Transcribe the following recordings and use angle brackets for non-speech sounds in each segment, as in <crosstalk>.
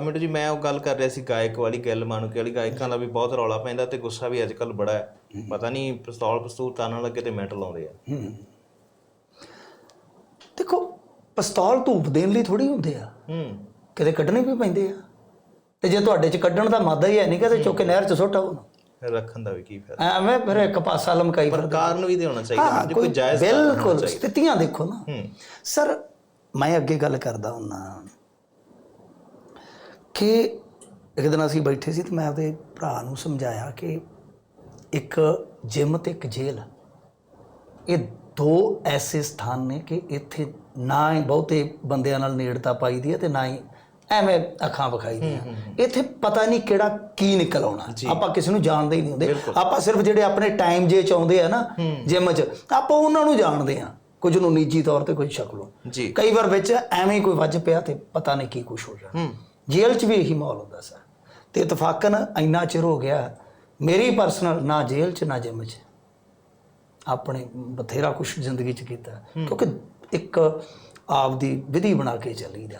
ਮਿੰਟੂ ਜੀ ਮੈਂ ਉਹ ਗੱਲ ਕਰ ਰਿਹਾ ਸੀ ਗਾਇਕ ਵਾਲੀ ਗੱਲ ਮਾਨੂਕੇ ਵਾਲੀ। ਗਾਇਕਾਂ ਦਾ ਵੀ ਬਹੁਤ ਰੌਲਾ ਪੈਂਦਾ ਤੇ ਗੁੱਸਾ ਵੀ ਅੱਜ ਕੱਲ ਬੜਾ ਹੈ। ਪਤਾ ਨਹੀਂ ਪਿਸਤੌਲ ਪਿਸਤੂਲ ਤਾਨਣ ਲੱਗੇ ਤੇ ਮਿੰਟ ਲਾਉਂਦੇ ਆ। ਦੇਖੋ ਪਿਸਤੌਲ ਧੂਪ ਦੇਣ ਲਈ ਥੋੜੀ ਹੁੰਦੇ ਆ। ਹੂੰ। ਕਿਤੇ ਕੱਢਣੇ ਵੀ ਪੈਂਦੇ ਆ। ਤੇ ਜੇ ਤੁਹਾਡੇ ਚ ਕੱਢਣ ਦਾ ਮਾਦਾ ਹੀ ਹੈ ਨਹੀਂ ਕਿਤੇ ਚੁੱਕ ਕੇ ਨਹਿਰ ਚ ਸੁੱਟ ਆਓ ਰੱਖਣ ਦਾ ਵੀ ਕੀ ਫਾਇਦਾ? ਐਵੇਂ ਫਿਰ ਇੱਕ ਪਾਸਾ ਲਮਕਾਈ ਪਰ। ਕਾਰਨ ਵੀ ਤੇ ਹੋਣਾ ਚਾਹੀਦਾ ਜੇ ਕੋਈ ਜਾਇਜ਼ ਬਿਲਕੁਲ ਸਥਿਤੀਆਂ ਦੇਖੋ ਨਾ। ਸਰ ਮੈਂ ਅੱਗੇ ਗੱਲ ਕਰਦਾ ਹੁੰਨਾ। ਕਿ ਇੱਕ ਦਿਨ ਅਸੀਂ ਬੈਠੇ ਸੀ ਤੇ ਮੈਂ ਆਪਦੇ ਭਰਾ ਨੂੰ ਸਮਝਾਇਆ ਕਿ ਇੱਕ ਜਿਮ ਤੇ ਇੱਕ ਜੇਲ੍ਹ ਇਹ ਦੋ ਐਸੇ ਸਥਾਨ ਨੇ ਕਿ ਇੱਥੇ ਨਾ ਹੀ ਬਹੁਤੇ ਬੰਦਿਆਂ ਨਾਲ ਨੇੜਤਾ ਪਾਈਦੀ ਹੈ ਤੇ ਨਾ ਹੀ ਐਵੇਂ ਅੱਖਾਂ ਵਿਖਾਈ ਦੀਆਂ। ਇੱਥੇ ਪਤਾ ਨਹੀਂ ਕਿਹੜਾ ਕੀ ਨਿਕਲ ਆਉਣਾ। ਆਪਾਂ ਕਿਸੇ ਨੂੰ ਜਾਣਦੇ ਹੀ ਨਹੀਂ ਹੁੰਦੇ। ਆਪਾਂ ਸਿਰਫ ਜਿਹੜੇ ਆਪਣੇ ਟਾਈਮ ਜੇ ਚ ਆਉਂਦੇ ਆ ਨਾ ਜਿਮ ਚ ਆਪਾਂ ਉਹਨਾਂ ਨੂੰ ਜਾਣਦੇ ਆ। ਕੁਝ ਨੂੰ ਨਿੱਜੀ ਤੌਰ ਤੇ ਕੁਝ ਸ਼ਕਲੋਂ। ਜੀ। ਕਈ ਵਾਰ ਵਿੱਚ ਐਵੇਂ ਕੋਈ ਵੱਜ ਪਿਆ ਤੇ ਪਤਾ ਨਹੀਂ ਕੀ ਕੁਝ ਹੋ। ਜਾਣਾ। ਜੇਲ੍ਹ 'ਚ ਵੀ ਇਹੀ ਮਾਹੌਲ ਹੁੰਦਾ ਸਰ। ਤੇ ਇਤਫਾਕਨ ਇੰਨਾ ਚਿਰ ਹੋ ਗਿਆ ਮੇਰੀ ਪਰਸਨਲ ਨਾ ਜੇਲ੍ਹ 'ਚ ਨਾ ਜਿਮ 'ਚ। ਆਪਣੇ ਬਥੇਰਾ ਕੁਝ ਜ਼ਿੰਦਗੀ 'ਚ ਕੀਤਾ। ਕਿਉਂਕਿ ਇੱਕ ਆਪਦੀ ਵਿਧੀ ਬਣਾ ਕੇ ਚੱਲੀਦਾ।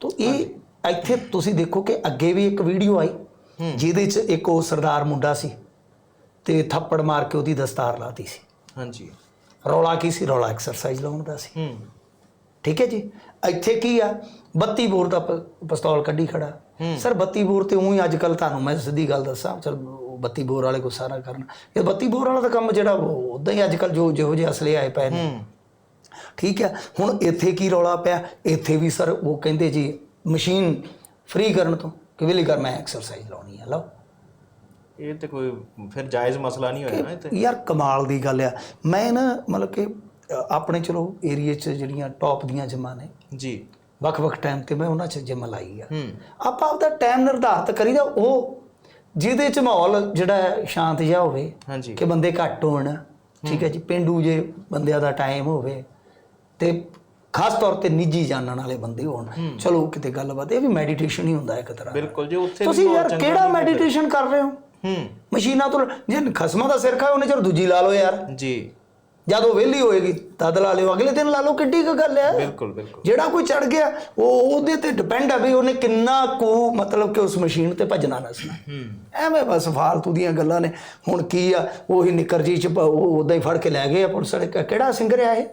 ਤੋ ਇਹ ਇੱਥੇ ਤੁਸੀਂ ਦੇਖੋ ਕਿ ਅੱਗੇ ਵੀ ਇੱਕ ਵੀਡੀਓ ਆਈ ਜਿਹਦੇ 'ਚ ਇੱਕ ਉਹ ਸਰਦਾਰ ਮੁੰਡਾ ਸੀ ਤੇ ਥੱਪੜ ਮਾਰ ਕੇ ਉਹਦੀ ਦਸਤਾਰ ਲਾਤੀ ਸੀ। ਹਾਂਜੀ। ਰੌਲਾ ਕੀ ਸੀ? ਰੌਲਾ ਐਕਸਰਸਾਈਜ਼ ਲਾਉਣ ਦਾ ਸੀ। ਹੂੰ। ਠੀਕ ਹੈ ਜੀ? ਇੱਥੇ ਕੀ ਆ? 32 ਬੋਰ ਦਾ ਪਿਸਤੌਲ ਕੱਢੀ ਖੜਾ। ਸਰ 32 ਬੋਰ ਤੇ ਉਹੀ ਅੱਜ ਕੱਲ ਤੁਹਾਨੂੰ ਮੈਂ ਸਿੱਧੀ ਗੱਲ ਦੱਸਾਂ। ਚਲ 32 ਬੋਰ ਵਾਲੇ ਗੁੱਸਾ ਨਾ ਕਰਨ। ਇਹ 32 ਬੋਰ ਵਾਲਾ ਤਾਂ ਕੰਮ ਜਿਹੜਾ ਉਦਾਂ ਹੀ ਅੱਜ ਕੱਲ ਜੋ ਜਿਹੋ ਜਿਹੇ ਅਸਲੇ ਆਏ ਪਏ ਨੇ। ਠੀਕ ਹੈ? ਹੁਣ ਇੱਥੇ ਕੀ ਰੌਲਾ ਪਿਆ? ਇੱਥੇ ਵੀ ਸਰ ਉਹ ਕਹਿੰਦੇ ਜੀ ਮਸ਼ੀਨ ਫ੍ਰੀ ਕਰਨ ਤੋਂ ਕਿ ਵੇਲੇ ਕਰ ਮੈਂ ਐਕਸਰਸਾਈਜ਼ ਲਾਉਣੀ ਹੈ ਲਓ। ਇਹ ਤੇ ਕੋਈ ਫਿਰ ਜਾਇਜ਼ ਮਸਲਾ ਨਹੀਂ ਹੋਇਆ ਨਾ ਇਹ ਤੇ। ਯਾਰ ਕਮਾਲ ਦੀ ਗੱਲ ਆ। ਮੈਂ ਨਾ ਮਤਲਬ ਕਿ ਆਪਣੇ ਚਲੋ ਏਰੀਏ 'ਚ ਜਿਹੜੀਆਂ ਟੌਪ ਦੀਆਂ ਜਿਮਾਂ ਨੇ ਜੀ। ਵੱਖ-ਵੱਖ ਟਾਈਮ ਤੇ ਮੈਂ ਉਹਨਾਂ 'ਚ ਜਿਮ ਲਾਈ ਆ। ਆਪਾਂ ਆਪਦਾ ਟਾਈਮ ਨਿਰਧਾਰਤ ਕਰੀਦਾ ਉਹ ਜਿਹਦੇ 'ਚ ਮਾਹੌਲ ਜਿਹੜਾ ਸ਼ਾਂਤ ਜਿਹਾ ਹੋਵੇ ਕਿ ਬੰਦੇ ਘੱਟ ਹੋਣ ਠੀਕ ਹੈ ਜੀ ਪਿੰਡੂ ਜੇ ਬੰਦਿਆਂ ਦਾ ਟਾਈਮ ਹੋਵੇ ਤੇ ਖਾਸ ਤੌਰ ਤੇ ਨਿੱਜੀ ਜਾਣਨ ਵਾਲੇ ਬੰਦੇ ਹੋਣ। ਚਲੋ ਕਿਤੇ ਗੱਲਬਾਤ ਇਹ ਵੀ ਮੈਡੀਟੇਸ਼ਨ ਹੀ ਹੁੰਦਾ ਇੱਕ ਤਰ੍ਹਾਂ। ਬਿਲਕੁਲ ਜੇ ਉੱਥੇ ਤੁਸੀਂ ਯਾਰ ਕਿਹੜਾ ਮੈਡੀਟੇਸ਼ਨ ਕਰ ਰਹੇ ਹੋ? ਹੂੰ। ਮਸ਼ੀਨਾਂ ਤੋਂ ਜੇ ਖਸਮਾਂ ਦਾ ਸਿਰ ਖਾਏ ਉਹਨੇ ਚਲ ਦੂਜੀ ਲਾ ਲਓ ਯਾਰ। ਜੀ। ਜਦ ਉਹ ਵਿਹਲੀ ਹੋਏਗੀ ਤਦ ਲਾ ਲਿਓ। ਅਗਲੇ ਦਿਨ ਲਾ ਲਓ ਕਿੱਡੀ ਕੁ ਗੱਲ ਹੈ। ਬਿਲਕੁਲ ਬਿਲਕੁਲ। ਜਿਹੜਾ ਕੋਈ ਚੜ ਗਿਆ ਉਹ ਉਹਦੇ ਤੇ ਡਿਪੈਂਡ ਹੈ ਵੀ ਉਹਨੇ ਕਿੰਨਾ ਕੁ ਮਤਲਬ ਕਿ ਉਸ ਮਸ਼ੀਨ ਤੇ ਭੱਜਣਾ ਨਸਣਾ ਐਵੇਂ ਬਸ ਫਾਲਤੂ ਦੀਆਂ ਗੱਲਾਂ ਨੇ। ਹੁਣ ਕੀ ਆ ਉਹੀ ਨਿੱਕਰ ਜੀ ਚ ਉਦਾਂ ਹੀ ਫੜ ਕੇ ਲੈ ਗਏ ਆ ਪੁਲਿਸ ਵਾਲੇ। ਕਿਹੜਾ ਸਿੰਗਰ ਆ ਇਹ?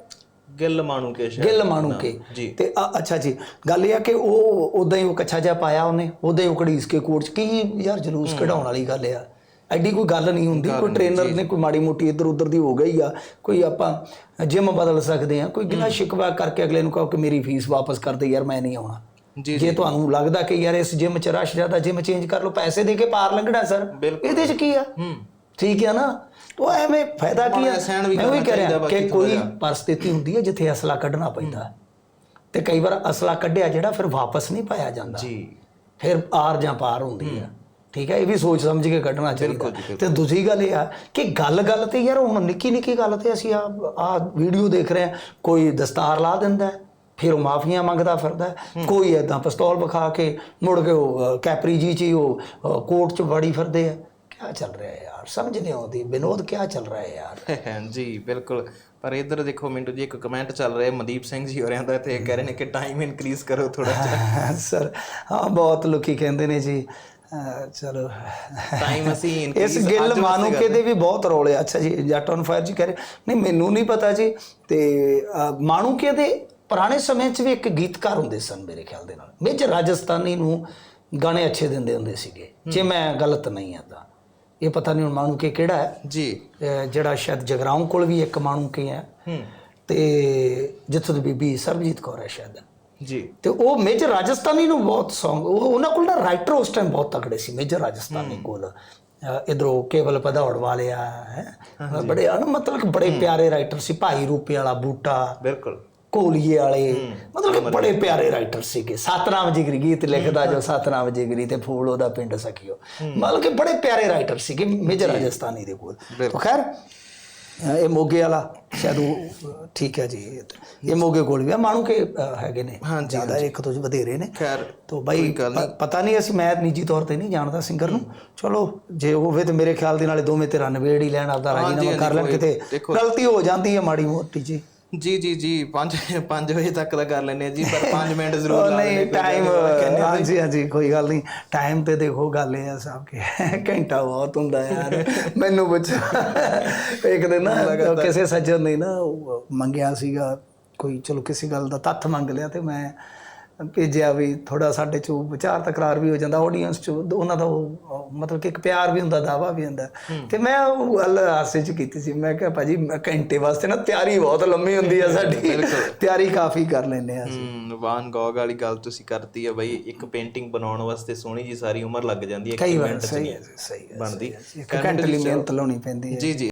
ਗਿੱਲ ਮਾਣੂ ਕੇ ਸ਼ਾਇਦ ਗਿੱਲ ਮਾਣੂ ਕੇ ਤੇ ਅੱਛਾ ਜੀ। ਗੱਲ ਇਹ ਆ ਕਿ ਉਹ ਉਦਾਂ ਹੀ ਉਹ ਕੱਛਾ ਜਿਹਾ ਪਾਇਆ ਉਹਨੇ। ਉਦਾਂ ਹੀ ਉਹ ਘੜੀਸ ਕੇ ਕੋਰਟ ਚ। ਕੀ ਯਾਰ ਜਲੂਸ ਕਢਾਉਣ ਵਾਲੀ ਗੱਲ ਆ। ਐਡੀ ਕੋਈ ਗੱਲ ਨਹੀਂ ਹੁੰਦੀ ਕੋਈ ਟ੍ਰੇਨਰ ਨੇ ਕੋਈ ਮਾੜੀ ਮੋਟੀ ਇੱਧਰ ਉੱਧਰ ਦੀ ਹੋ ਗਈ ਆ ਕੋਈ ਆਪਾਂ ਜਿਮ ਬਦਲ ਸਕਦੇ ਆ ਕੋਈ ਗਿਲਾ ਸ਼ਿਕਵਾ ਕਰਕੇ ਅਗਲੇ ਨੂੰ ਕਹੋ ਕਿ ਮੇਰੀ ਫੀਸ ਵਾਪਸ ਕਰ ਦੇ ਯਾਰ ਮੈਂ ਨਹੀਂ ਆਉਣਾ। ਜੀ ਜੇ ਤੁਹਾਨੂੰ ਲੱਗਦਾ ਕਿ ਯਾਰ ਇਸ ਜਿਮ ਚ ਰਸ਼ ਜ਼ਿਆਦਾ ਜਿਮ ਚੇਂਜ ਕਰ ਲਓ ਪੈਸੇ ਦੇ ਕੇ ਪਾਰ ਲੰਘਣਾ ਸਰ। ਇਹਦੇ ਚ ਕੀ ਆ? ਹੂੰ। ਠੀਕ ਹੈ ਨਾ? ਉਹ ਐਵੇਂ ਫਾਇਦਾ ਕੀ ਆ? ਵੀ ਮੈਂ ਕਰਨਾ ਕਹਿ ਰਿਹਾ ਕਿ ਕੋਈ। ਪਰਿਸਥਿਤੀ ਹੁੰਦੀ ਹੈ ਜਿੱਥੇ ਅਸਲਾ ਕੱਢਣਾ ਪੈਂਦਾ। ਤੇ ਕਈ ਵਾਰ ਅਸਲਾ ਕੱਢਿਆ ਜਿਹੜਾ ਫਿਰ ਵਾਪਸ ਨਹੀਂ ਪਾਇਆ ਜਾਂਦਾ। ਜੀ। ਫਿਰ ਆਰ ਜਾਂ ਪਾਰ ਹੁੰਦੀ ਆ। ਠੀਕ ਹੈ ਇਹ ਵੀ ਸੋਚ ਸਮਝ ਕੇ ਕੱਢਣਾ ਚਾਹੀਦਾ। ਤੇ ਦੂਜੀ ਗੱਲ ਇਹ ਆ ਕਿ ਗੱਲ ਗੱਲ ਤੇ ਯਾਰ ਹੁਣ ਨਿੱਕੀ ਨਿੱਕੀ ਗੱਲ ਤੇ ਅਸੀਂ ਆ ਆ ਵੀਡੀਓ ਦੇਖ ਰਹੇ ਆ ਕੋਈ ਦਸਤਾਰ ਲਾ ਦਿੰਦਾ ਫਿਰ ਉਹ ਮਾਫੀਆਂ ਮੰਗਦਾ ਫਿਰਦਾ। ਕੋਈ ਐਦਾਂ ਪਿਸਤੌਲ ਵਿਖਾ ਕੇ ਮੁੜ ਕੇ ਉਹ ਕੈਪਰੀ ਜੀ ਚ ਉਹ ਕੋਰਟ ਚ ਵੜੀ ਫਿਰਦੇ ਆ। ਕੀ ਚੱਲ ਰਿਹਾ ਹੈ ਯਾਰ? ਸਮਝ ਨਹੀਂ ਆਉਂਦੀ ਵਿਨੋਦ ਕੀ ਚੱਲ ਰਿਹਾ ਹੈ ਯਾਰ? <laughs> ਜੀ ਬਿਲਕੁਲ। ਪਰ ਇੱਧਰ ਦੇਖੋ ਮਿੰਟੂ ਜੀ ਇੱਕ ਕਮੈਂਟ ਚੱਲ ਰਿਹਾ ਮਨਦੀਪ ਸਿੰਘ ਜੀ ਹੋਰਿਆਂ ਦਾ ਤੇ ਕਹਿ ਰਹੇ ਨੇ ਕਿ ਟਾਈਮ ਇਨਕਰੀਜ਼ ਕਰੋ ਥੋੜਾ ਜਿਹਾ। <laughs> ਸਰ ਹਾਂ ਬਹੁਤ ਲੋਕੀ ਕਹਿੰਦੇ ਨੇ ਜੀ ਚਲੋ। ਟਾਈਮ ਅਸੀਂ ਇਸ ਗਿੱਲ ਮਾਨੂਕੇ ਦੇ ਵੀ ਬਹੁਤ ਰੌਲੇ ਅੱਛਾ ਜੀ ਜੱਟ ਔਨ ਫਾਇਰ ਜੀ ਕਹਿ ਰਹੇ ਨਹੀਂ ਮੈਨੂੰ ਨਹੀਂ ਪਤਾ ਜੀ। ਤੇ ਮਾਣੂਕੇ ਦੇ ਪੁਰਾਣੇ ਸਮੇਂ 'ਚ ਵੀ ਇੱਕ ਗੀਤਕਾਰ ਹੁੰਦੇ ਸਨ ਮੇਰੇ ਖਿਆਲ ਦੇ ਨਾਲ। ਮੇਜਰ ਰਾਜਸਥਾਨੀ ਨੂੰ ਗਾਣੇ ਅੱਛੇ ਦਿੰਦੇ ਹੁੰਦੇ ਸੀਗੇ ਜੇ ਮੈਂ ਗਲਤ ਨਹੀਂ ਹਾਂ ਤਾਂ। ਇਹ ਪਤਾ ਨਹੀਂ ਹੁਣ ਮਾਣੂਕੇ ਕਿਹੜਾ ਹੈ। ਜੀ। ਜਿਹੜਾ ਸ਼ਾਇਦ ਜਗਰਾਉਂ ਕੋਲ ਵੀ ਇੱਕ ਮਾਣੂਕੇ ਹੈ। ਹੂੰ। ਤੇ ਜਿੱਥੋਂ ਦੀ ਬੀਬੀ ਸਰਬਜੀਤ ਕੌਰ ਹੈ ਸ਼ਾਇਦ। ਜੀ। ਤੇ ਉਹ ਮੇਜਰ ਰਾਜਸਥਾਨੀ ਨੂੰ ਬਹੁਤ Song ਉਹ ਉਹਨਾਂ ਕੋਲ ਨਾ ਰਾਈਟਰ ਉਸ ਟਾਈਮ ਬਹੁਤ ਤਕੜੇ ਸੀ ਮੇਜਰ ਰਾਜਸਥਾਨੀ ਕੋਲ। ਇਧਰੋਂ ਕੇਵਲ ਪਧੌੜ ਵਾਲਿਆ ਹੈ। ਬੜੇ ਅਣ ਮਤਲਬ ਬੜੇ ਪਿਆਰੇ ਰਾਈਟਰ ਸੀ ਭਾਈ ਰੂਪੇ ਵਾਲਾ ਬੂਟਾ ਬਿਲਕੁਲ। ਕੋਲੀਏ ਵਾਲੇ। ਮਤਲਬ ਬੜੇ ਪਿਆਰੇ ਰਾਈਟਰ ਸੀਗੇ। ਸਤਨਾਮ ਜਿਗਰੀ ਗੀਤ ਲਿਖਦਾ ਜੋ ਸਤਨਾਮ ਜਿਗਰੀ ਤੇ ਫੂਲ ਉਹਦਾ ਪਿੰਡ ਸਖਿਓ। ਮਤਲਬ ਕਿ ਬੜੇ ਪਿਆਰੇ ਰਾਈਟਰ ਸੀਗੇ ਮੇਜਰ ਰਾਜਸਥਾਨੀ ਦੇ ਕੋਲ। ਖੈਰ ਇਹ ਮੋਗੇ ਵਾਲਾ ਸ਼ਾਇਦ ਉਹ ਠੀਕ ਹੈ ਜੀ। ਇਹ ਮੋਗੇ ਕੋਲ ਵੀ ਆ ਮਾਣੂ ਕੇ ਹੈਗੇ ਨੇ। ਜ਼ਿਆਦਾ ਇੱਕ ਤੋਂ ਵਧੇਰੇ ਨੇ। ਖੈਰ ਤੋ ਬਾਈ ਪਤਾ ਨਹੀਂ ਅਸੀਂ ਮੈਂ ਨਿੱਜੀ ਤੌਰ ਤੇ ਨਹੀਂ ਜਾਣਦਾ ਸਿੰਗਰ ਨੂੰ। ਚਲੋ ਜੇ ਹੋਵੇ ਤੇ ਮੇਰੇ ਖਿਆਲ ਦੇ ਨਾਲੇ ਦੋਵੇਂ ਤੇਰਾ ਨਵੇੜ ਹੀ ਲੈਣ ਆਪਦਾ ਰਾਜੀਨਾਮਾ ਕਰ ਲੈਣ ਕਿਤੇ। ਗਲਤੀ ਹੋ ਜਾਂਦੀ ਹੈ ਮਾੜੀ ਮੋਟੀ ਜੀ ਜੀ ਜੀ ਜੀ 5 5 ਵਜੇ ਤੱਕ ਦਾ ਕਰ ਲੈਨੇ ਆ ਜੀ ਪਰ 5 ਮਿੰਟ ਜ਼ਰੂਰ ਲਾ ਨਹੀਂ ਆ, ਕੋਈ ਟਾਈਮ। ਹਾਂਜੀ ਹਾਂਜੀ ਕੋਈ ਗੱਲ ਨਹੀਂ। ਟਾਈਮ ਤੇ ਦੇਖੋ ਗੱਲ ਇਹ ਆ ਸਾਹਿਬ ਕਿ। ਘੰਟਾ ਬਹੁਤ ਹੁੰਦਾ ਯਾਰ। ਮੈਨੂੰ ਪੁੱਛ। ਇੱਕ ਦਿਨ ਨਾ ਕਿਸੇ ਸੱਜਣ ਨੇ ਨਾ ਮੰਗਿਆ ਸੀਗਾ ਕੋਈ ਚਲੋ ਕਿਸੇ ਗੱਲ ਦਾ ਤੱਥ ਮੰਗ ਲਿਆ ਤੇ ਮੈਂ ਭੇਜਿਆ ਵੀ ਥੋੜਾ ਸਾਡੇ ਚ ਵਿਚਾਰ ਤਕਰਾਰ ਵੀ ਹੋ ਜਾਂਦਾ ਆਡੀਅנס ਚ ਉਹਨਾਂ ਦਾ ਉਹ ਮਤਲਬ ਕਿ ਇੱਕ ਪਿਆਰ ਵੀ ਹੁੰਦਾ ਦਾਵਾ ਵੀ ਹੁੰਦਾ। ਤੇ ਮੈਂ ਉਹ ਗੱਲ ਹਾਸੇ ਚ ਕੀਤੀ ਸੀ ਮੈਂ ਕਿਹਾ ਭਾਜੀ ਮੈਂ ਘੰਟੇ ਵਾਸਤੇ ਨਾ ਤਿਆਰੀ ਬਹੁਤ ਲੰਮੀ ਹੁੰਦੀ ਆ ਸਾਡੀ। ਤਿਆਰੀ ਕਾਫੀ ਕਰ ਲੈਂਦੇ ਆ ਹੂੰ ਵਾਨ ਗੋਗ ਵਾਲੀ ਗੱਲ ਤੁਸੀਂ ਕਰਤੀ ਆ ਬਈ ਇੱਕ ਪੇਂਟਿੰਗ ਬਣਾਉਣ ਵਾਸਤੇ ਸੋਹਣੀ ਜੀ ਸਾਰੀ ਉਮਰ ਲੱਗ ਜਾਂਦੀ ਹੈ ਕਈ ਇੱਕ ਮਿੰਟ ਚ ਸਹੀ ਨਹੀਂ ਬਣਦੀ। ਘੰਟੇ ਲਈ ਮਿਹਨਤ ਲਾਉਣੀ ਪੈਂਦੀ ਹੈ। ਜੀ ਜੀ।